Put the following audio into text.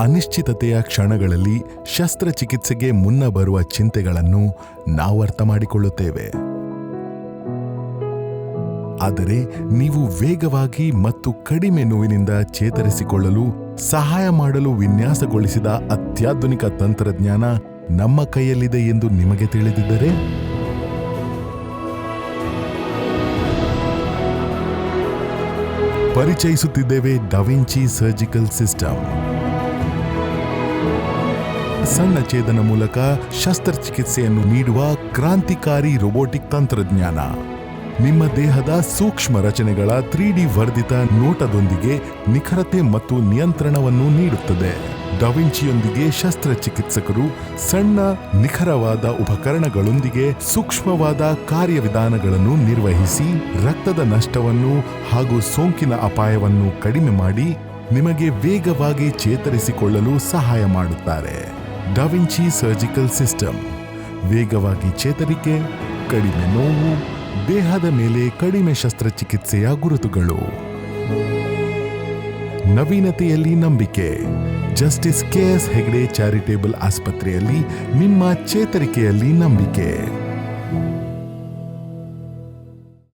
ಅನಿಶ್ಚಿತತೆಯ ಕ್ಷಣಗಳಲ್ಲಿ ಶಸ್ತ್ರಚಿಕಿತ್ಸೆಗೆ ಮುನ್ನ ಬರುವ ಚಿಂತೆಗಳನ್ನು ನಾವು ಅರ್ಥ ಮಾಡಿಕೊಳ್ಳುತ್ತೇವೆ. ಆದರೆ ನೀವು ವೇಗವಾಗಿ ಮತ್ತು ಕಡಿಮೆ ನೋವಿನಿಂದ ಚೇತರಿಸಿಕೊಳ್ಳಲು, ಸಹಾಯ ಮಾಡಲು ವಿನ್ಯಾಸಗೊಳಿಸಿದ ಅತ್ಯಾಧುನಿಕ ತಂತ್ರಜ್ಞಾನ ನಮ್ಮ ಕೈಯಲ್ಲಿದೆ ಎಂದು ನಿಮಗೆ ತಿಳಿದಿದ್ದರೆ? ಪರಿಚಯಿಸುತ್ತಿದ್ದೇವೆ ಡವಿಂಚಿ ಸರ್ಜಿಕಲ್ ಸಿಸ್ಟಮ್. ಸಣ್ಣ ಛೇದನ ಮೂಲಕ ಶಸ್ತ್ರಚಿಕಿತ್ಸೆಯನ್ನು ನೀಡುವ ಕ್ರಾಂತಿಕಾರಿ ರೋಬೋಟಿಕ್ ತಂತ್ರಜ್ಞಾನ. ನಿಮ್ಮ ದೇಹದ ಸೂಕ್ಷ್ಮ ರಚನೆಗಳ ತ್ರೀ ಡಿ ವರ್ಧಿತ ನೋಟದೊಂದಿಗೆ ನಿಖರತೆ ಮತ್ತು ನಿಯಂತ್ರಣವನ್ನು ನೀಡುತ್ತದೆ. ಡವಿಂಚಿಯೊಂದಿಗೆ ಶಸ್ತ್ರಚಿಕಿತ್ಸಕರು ಸಣ್ಣ, ನಿಖರವಾದ ಉಪಕರಣಗಳೊಂದಿಗೆ ಸೂಕ್ಷ್ಮವಾದ ಕಾರ್ಯವಿಧಾನಗಳನ್ನು ನಿರ್ವಹಿಸಿ ರಕ್ತದ ನಷ್ಟವನ್ನು ಹಾಗೂ ಸೋಂಕಿನ ಅಪಾಯವನ್ನು ಕಡಿಮೆ ಮಾಡಿ ನಿಮಗೆ ವೇಗವಾಗಿ ಚೇತರಿಸಿಕೊಳ್ಳಲು ಸಹಾಯ ಮಾಡುತ್ತಾರೆ. Da Vinci surgical system. ವೇಗವಾಗಿ ಚೇತರಿಕೆ, ಕಡಿಮೆ ನೋವು, ದೇಹದ ಮೇಲೆ ಕಡಿಮೆ ಶಸ್ತ್ರಚಿಕಿತ್ಸೆಯ ಗುರುತುಗಳು. ನವೀನತೆಯಲ್ಲಿ ನಂಬಿಕೆ. ಜಸ್ಟಿಸ್ ಕೆಎಸ್ ಹೆಗ್ಡೆ ಚಾರಿಟೇಬಲ್ ಆಸ್ಪತ್ರೆಯಲ್ಲಿ ನಿಮ್ಮ ಚೇತರಿಕೆಯಲ್ಲಿ ನಂಬಿಕೆ.